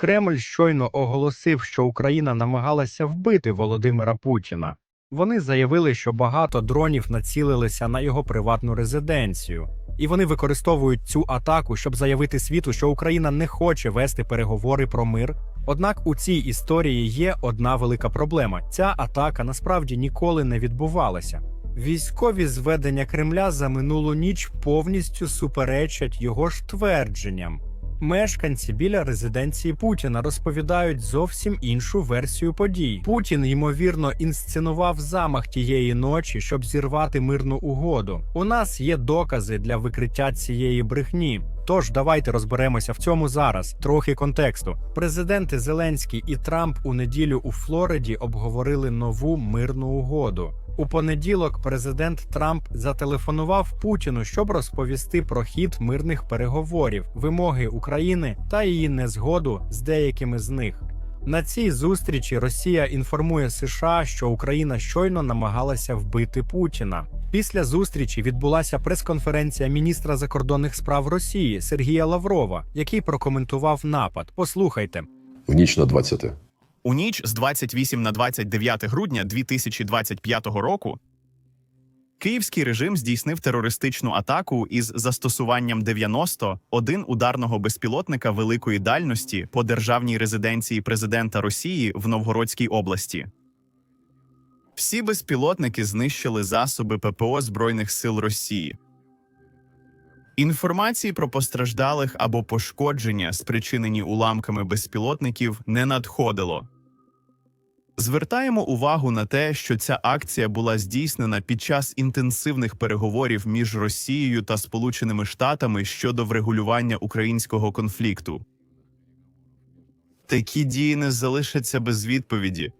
Кремль щойно оголосив, що Україна намагалася вбити Володимира Путіна. Вони заявили, що багато дронів націлилися на його приватну резиденцію, і вони використовують цю атаку, щоб заявити світу, що Україна не хоче вести переговори про мир. Однак у цій історії є одна велика проблема: ця атака насправді ніколи не відбувалася. Військові зведення Кремля за минулу ніч повністю суперечать його ж твердженням. Мешканці біля резиденції Путіна розповідають зовсім іншу версію подій. Путін ймовірно інсценував замах тієї ночі, щоб зірвати мирну угоду. У нас є докази для викриття цієї брехні. Тож давайте розберемося в цьому зараз. Трохи контексту. Президенти Зеленський і Трамп у неділю у Флориді обговорили нову мирну угоду. У понеділок президент Трамп зателефонував Путіну, щоб розповісти про хід мирних переговорів, вимоги України та її незгоду з деякими з них. На цій зустрічі Росія інформує США, що Україна щойно намагалася вбити Путіна. Після зустрічі відбулася прес-конференція міністра закордонних справ Росії Сергія Лаврова, який прокоментував напад. Послухайте. в ніч на 20. У ніч з 28 на 29 грудня 2025 року київський режим здійснив терористичну атаку із застосуванням 91 ударного безпілотника великої дальності по державній резиденції президента Росії в Новгородській області. Всі безпілотники знищили засоби ППО Збройних сил Росії. Інформації про постраждалих або пошкодження, спричинені уламками безпілотників, не надходило. Звертаємо увагу на те, що ця акція була здійснена під час інтенсивних переговорів між Росією та Сполученими Штатами щодо врегулювання українського конфлікту. Такі дії не залишаться без відповіді.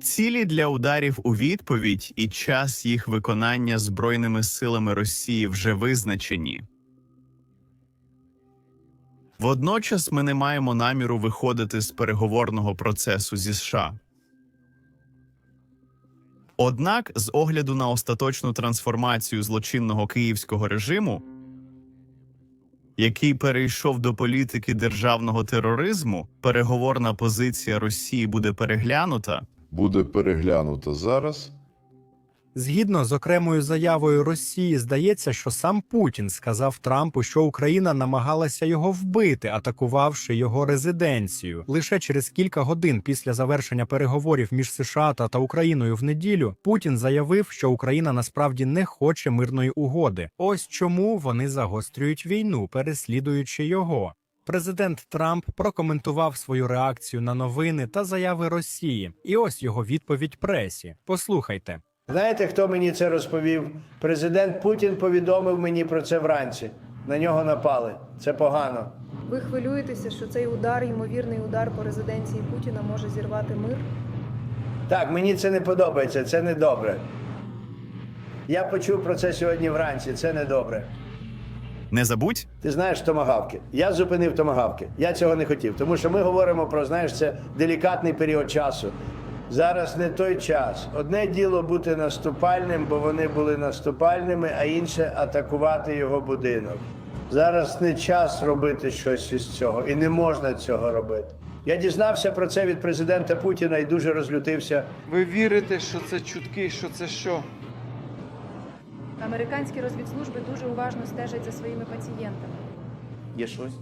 Цілі для ударів у відповідь і час їх виконання Збройними силами Росії вже визначені. Водночас ми не маємо наміру виходити з переговорного процесу зі США. Однак, з огляду на остаточну трансформацію злочинного київського режиму, який перейшов до політики державного тероризму, переговорна позиція Росії буде переглянута. Буде переглянуто зараз. Згідно з окремою заявою Росії, здається, що сам Путін сказав Трампу, що Україна намагалася його вбити, атакувавши його резиденцію. Лише через кілька годин після завершення переговорів між США та, та Україною в неділю Путін заявив, що Україна насправді не хоче мирної угоди. Ось чому вони загострюють війну, переслідуючи його. Президент Трамп прокоментував свою реакцію на новини та заяви Росії, і ось його відповідь пресі. Послухайте. Знаєте, хто мені це розповів? Президент Путін повідомив мені про це вранці. На нього напали. Це погано. Ви хвилюєтеся, що цей удар, ймовірний удар по резиденції Путіна, може зірвати мир? Так, мені це не подобається, це не добре. Я почув про це сьогодні вранці. Це не добре. Не забудь, Ти знаєш томагавки. Я зупинив томагавки. Я цього не хотів, тому що ми говоримо про знаєш, це делікатний період часу. Зараз не той час. Одне діло бути наступальним, бо вони були наступальними, а інше атакувати його будинок. Зараз не час робити щось із цього, і не можна цього робити. Я дізнався про це від президента Путіна і дуже розлютився. Ви вірите, що це чутки, що це що? Американські розвідслужби дуже уважно стежать за своїми пацієнтами. Є щось?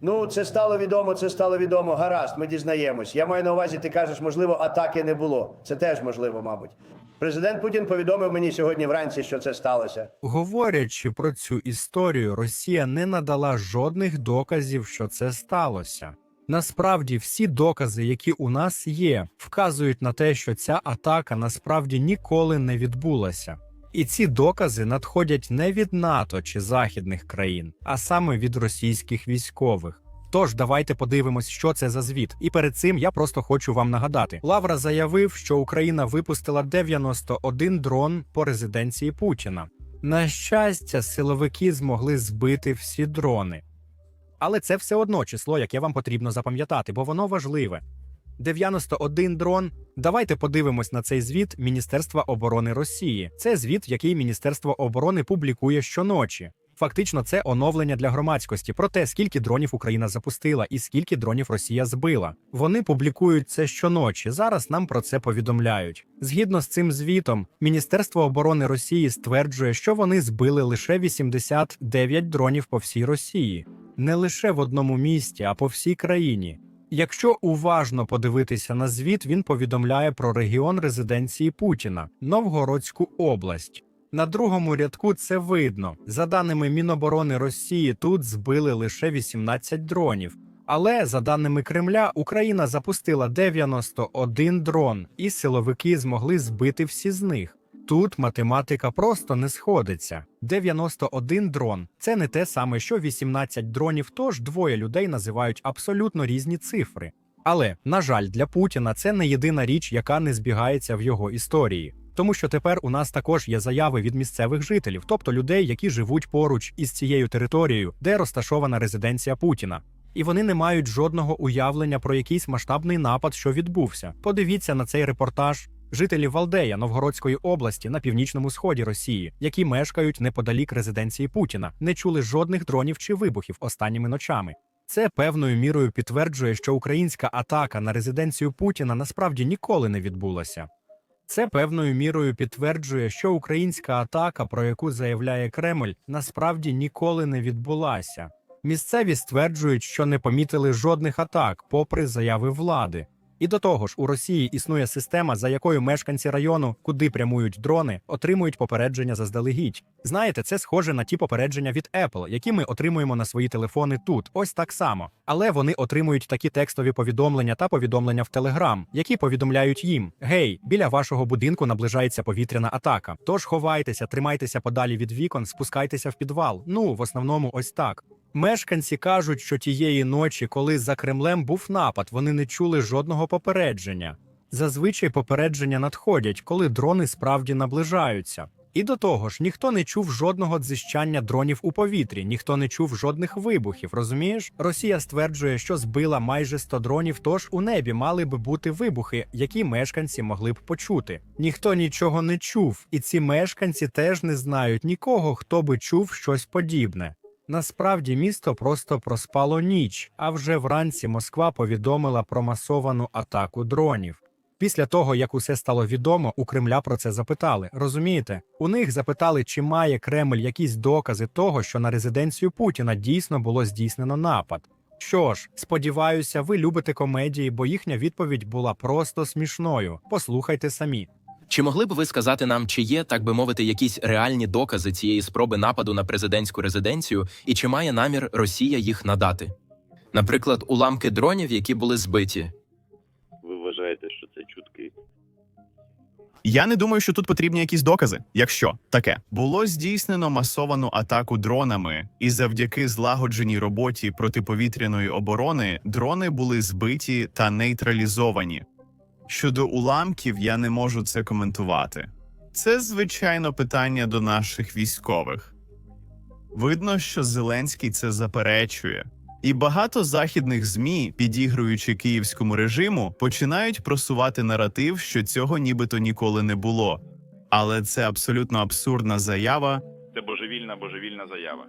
Ну, це стало відомо, це стало відомо. Гаразд, ми дізнаємось. Я маю на увазі, ти кажеш, можливо, атаки не було. Це теж можливо, мабуть. Президент Путін повідомив мені сьогодні вранці, що це сталося. Говорячи про цю історію, Росія не надала жодних доказів, що це сталося. Насправді, всі докази, які у нас є, вказують на те, що ця атака насправді ніколи не відбулася. І ці докази надходять не від НАТО чи західних країн, а саме від російських військових. Тож давайте подивимось, що це за звіт. І перед цим я просто хочу вам нагадати: Лавра заявив, що Україна випустила 91 дрон по резиденції Путіна. На щастя, силовики змогли збити всі дрони. Але це все одно число, яке вам потрібно запам'ятати, бо воно важливе. 91 дрон. Давайте подивимось на цей звіт Міністерства оборони Росії. Це звіт, який Міністерство оборони публікує щоночі. Фактично, це оновлення для громадськості про те, скільки дронів Україна запустила і скільки дронів Росія збила. Вони публікують це щоночі. Зараз нам про це повідомляють. Згідно з цим звітом, Міністерство оборони Росії стверджує, що вони збили лише 89 дронів по всій Росії, не лише в одному місті, а по всій країні. Якщо уважно подивитися на звіт, він повідомляє про регіон резиденції Путіна Новгородську область. На другому рядку це видно. За даними Міноборони Росії, тут збили лише 18 дронів. Але за даними Кремля, Україна запустила 91 дрон, і силовики змогли збити всі з них. Тут математика просто не сходиться. 91 дрон це не те саме, що 18 дронів, тож двоє людей називають абсолютно різні цифри. Але, на жаль, для Путіна це не єдина річ, яка не збігається в його історії. Тому що тепер у нас також є заяви від місцевих жителів, тобто людей, які живуть поруч із цією територією, де розташована резиденція Путіна. І вони не мають жодного уявлення про якийсь масштабний напад, що відбувся. Подивіться на цей репортаж. Жителі Валдея Новгородської області на північному сході Росії, які мешкають неподалік резиденції Путіна, не чули жодних дронів чи вибухів останніми ночами. Це певною мірою підтверджує, що українська атака на резиденцію Путіна насправді ніколи не відбулася. Це певною мірою підтверджує, що українська атака, про яку заявляє Кремль, насправді ніколи не відбулася. Місцеві стверджують, що не помітили жодних атак, попри заяви влади. І до того ж, у Росії існує система, за якою мешканці району, куди прямують дрони, отримують попередження заздалегідь. Знаєте, це схоже на ті попередження від Apple, які ми отримуємо на свої телефони тут, ось так само. Але вони отримують такі текстові повідомлення та повідомлення в Telegram, які повідомляють їм: Гей, біля вашого будинку наближається повітряна атака. Тож ховайтеся, тримайтеся подалі від вікон, спускайтеся в підвал. Ну, в основному, ось так. Мешканці кажуть, що тієї ночі, коли за Кремлем був напад, вони не чули жодного попередження. Зазвичай попередження надходять, коли дрони справді наближаються. І до того ж, ніхто не чув жодного дзищання дронів у повітрі, ніхто не чув жодних вибухів. Розумієш? Росія стверджує, що збила майже 100 дронів, тож у небі мали би бути вибухи, які мешканці могли б почути. Ніхто нічого не чув, і ці мешканці теж не знають нікого, хто би чув щось подібне. Насправді місто просто проспало ніч, а вже вранці Москва повідомила про масовану атаку дронів. Після того, як усе стало відомо, у Кремля про це запитали. Розумієте? У них запитали, чи має Кремль якісь докази того, що на резиденцію Путіна дійсно було здійснено напад. Що ж, сподіваюся, ви любите комедії, бо їхня відповідь була просто смішною. Послухайте самі. Чи могли б ви сказати нам, чи є, так би мовити, якісь реальні докази цієї спроби нападу на президентську резиденцію, і чи має намір Росія їх надати? Наприклад, уламки дронів, які були збиті, Ви вважаєте, що це чутки? Я не думаю, що тут потрібні якісь докази. Якщо таке було здійснено масовану атаку дронами, і завдяки злагодженій роботі протиповітряної оборони дрони були збиті та нейтралізовані. Щодо уламків, я не можу це коментувати. Це звичайно питання до наших військових. Видно, що Зеленський це заперечує. І багато західних змі, підігруючи київському режиму, починають просувати наратив, що цього нібито ніколи не було. Але це абсолютно абсурдна заява. Це божевільна божевільна заява.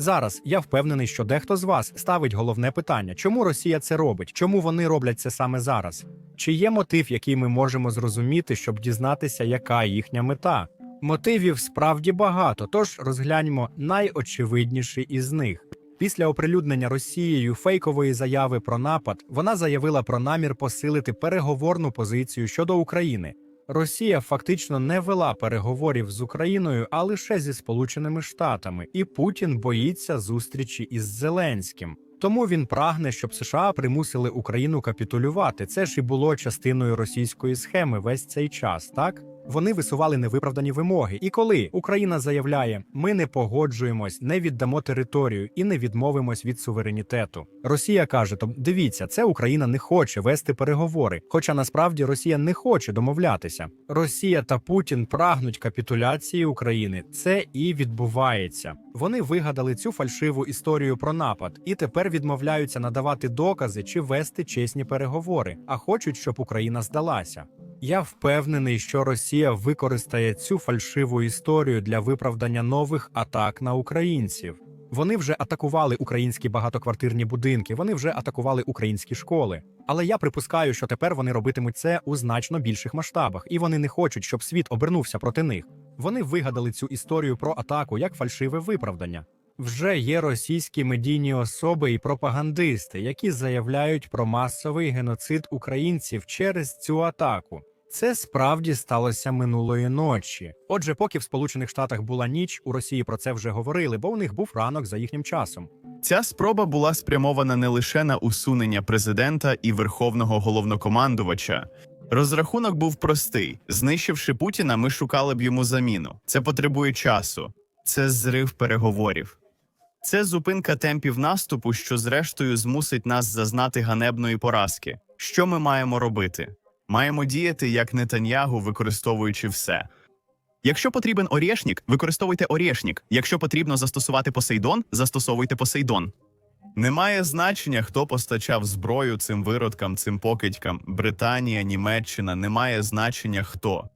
Зараз я впевнений, що дехто з вас ставить головне питання: чому Росія це робить? Чому вони роблять це саме зараз? Чи є мотив, який ми можемо зрозуміти, щоб дізнатися, яка їхня мета? Мотивів справді багато, тож розгляньмо найочевидніший із них. Після оприлюднення Росією фейкової заяви про напад вона заявила про намір посилити переговорну позицію щодо України. Росія фактично не вела переговорів з Україною, а лише зі Сполученими Штатами, і Путін боїться зустрічі із Зеленським. Тому він прагне, щоб США примусили Україну капітулювати. Це ж і було частиною російської схеми весь цей час, так? Вони висували невиправдані вимоги. І коли Україна заявляє, ми не погоджуємось, не віддамо територію і не відмовимось від суверенітету. Росія каже: то дивіться, це Україна не хоче вести переговори. Хоча насправді Росія не хоче домовлятися. Росія та Путін прагнуть капітуляції України. Це і відбувається. Вони вигадали цю фальшиву історію про напад і тепер відмовляються надавати докази чи вести чесні переговори, а хочуть, щоб Україна здалася. Я впевнений, що Росія використає цю фальшиву історію для виправдання нових атак на українців. Вони вже атакували українські багатоквартирні будинки, вони вже атакували українські школи. Але я припускаю, що тепер вони робитимуть це у значно більших масштабах, і вони не хочуть, щоб світ обернувся проти них. Вони вигадали цю історію про атаку як фальшиве виправдання. Вже є російські медійні особи і пропагандисти, які заявляють про масовий геноцид українців через цю атаку. Це справді сталося минулої ночі. Отже, поки в Сполучених Штатах була ніч, у Росії про це вже говорили, бо у них був ранок за їхнім часом. Ця спроба була спрямована не лише на усунення президента і верховного головнокомандувача. Розрахунок був простий: знищивши Путіна, ми шукали б йому заміну. Це потребує часу, це зрив переговорів. Це зупинка темпів наступу, що зрештою змусить нас зазнати ганебної поразки. Що ми маємо робити? Маємо діяти як Нетаньягу, використовуючи все. Якщо потрібен орєшнік, використовуйте орєшнік. Якщо потрібно застосувати Посейдон, застосовуйте Посейдон. Немає значення, хто постачав зброю цим виродкам, цим покидькам. Британія, Німеччина, немає значення хто.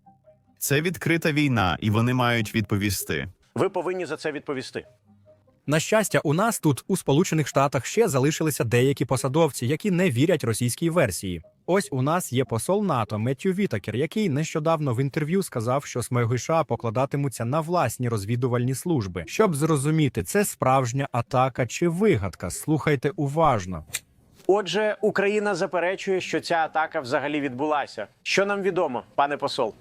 Це відкрита війна, і вони мають відповісти. Ви повинні за це відповісти. На щастя, у нас тут, у Сполучених Штатах, ще залишилися деякі посадовці, які не вірять російській версії. Ось у нас є посол НАТО Меттю Вітакер, який нещодавно в інтерв'ю сказав, що Смайгиша покладатимуться на власні розвідувальні служби. Щоб зрозуміти, це справжня атака чи вигадка. Слухайте уважно. Отже, Україна заперечує, що ця атака взагалі відбулася. Що нам відомо, пане посол?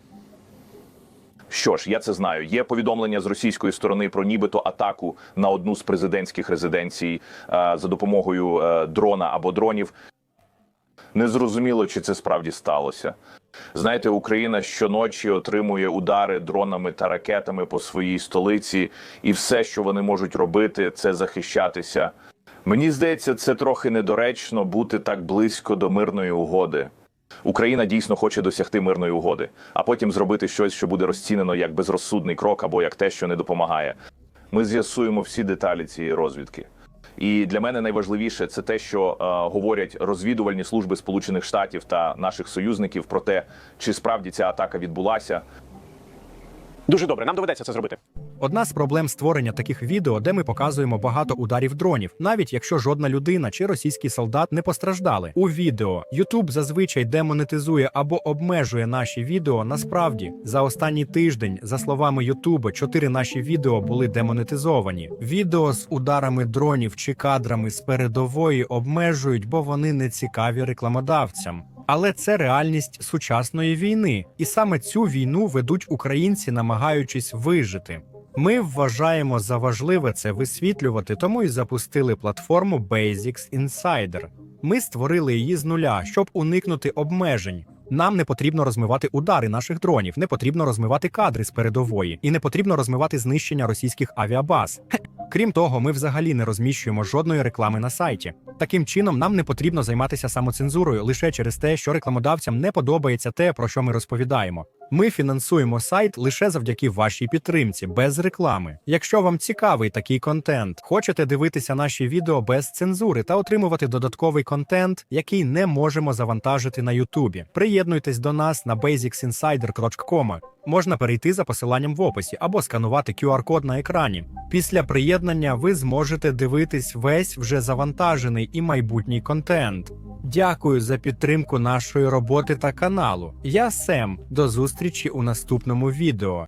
Що ж, я це знаю. Є повідомлення з російської сторони про нібито атаку на одну з президентських резиденцій е, за допомогою е, дрона або дронів. Незрозуміло, чи це справді сталося. Знаєте, Україна щоночі отримує удари дронами та ракетами по своїй столиці, і все, що вони можуть робити, це захищатися. Мені здається, це трохи недоречно бути так близько до мирної угоди. Україна дійсно хоче досягти мирної угоди, а потім зробити щось, що буде розцінено як безрозсудний крок або як те, що не допомагає. Ми з'ясуємо всі деталі цієї розвідки. І для мене найважливіше це те, що е, говорять розвідувальні служби Сполучених Штатів та наших союзників про те, чи справді ця атака відбулася, Дуже добре, нам доведеться це зробити. Одна з проблем створення таких відео, де ми показуємо багато ударів дронів, навіть якщо жодна людина чи російський солдат не постраждали. У відео YouTube зазвичай демонетизує або обмежує наші відео. Насправді, за останній тиждень, за словами YouTube, чотири наші відео були демонетизовані. Відео з ударами дронів чи кадрами з передової обмежують, бо вони не цікаві рекламодавцям. Але це реальність сучасної війни, і саме цю війну ведуть українці, намагаючись вижити. Ми вважаємо за важливе це висвітлювати, тому і запустили платформу Basics Insider. Ми створили її з нуля, щоб уникнути обмежень. Нам не потрібно розмивати удари наших дронів, не потрібно розмивати кадри з передової, і не потрібно розмивати знищення російських авіабаз. Крім того, ми взагалі не розміщуємо жодної реклами на сайті. Таким чином, нам не потрібно займатися самоцензурою лише через те, що рекламодавцям не подобається те, про що ми розповідаємо. Ми фінансуємо сайт лише завдяки вашій підтримці, без реклами. Якщо вам цікавий такий контент, хочете дивитися наші відео без цензури та отримувати додатковий контент, який не можемо завантажити на Ютубі. Приєднуйтесь до нас на basicsinsider.com. Можна перейти за посиланням в описі або сканувати QR-код на екрані. Після приєднання ви зможете дивитись весь вже завантажений і майбутній контент. Дякую за підтримку нашої роботи та каналу. Я Сем. До зустрічі у наступному відео.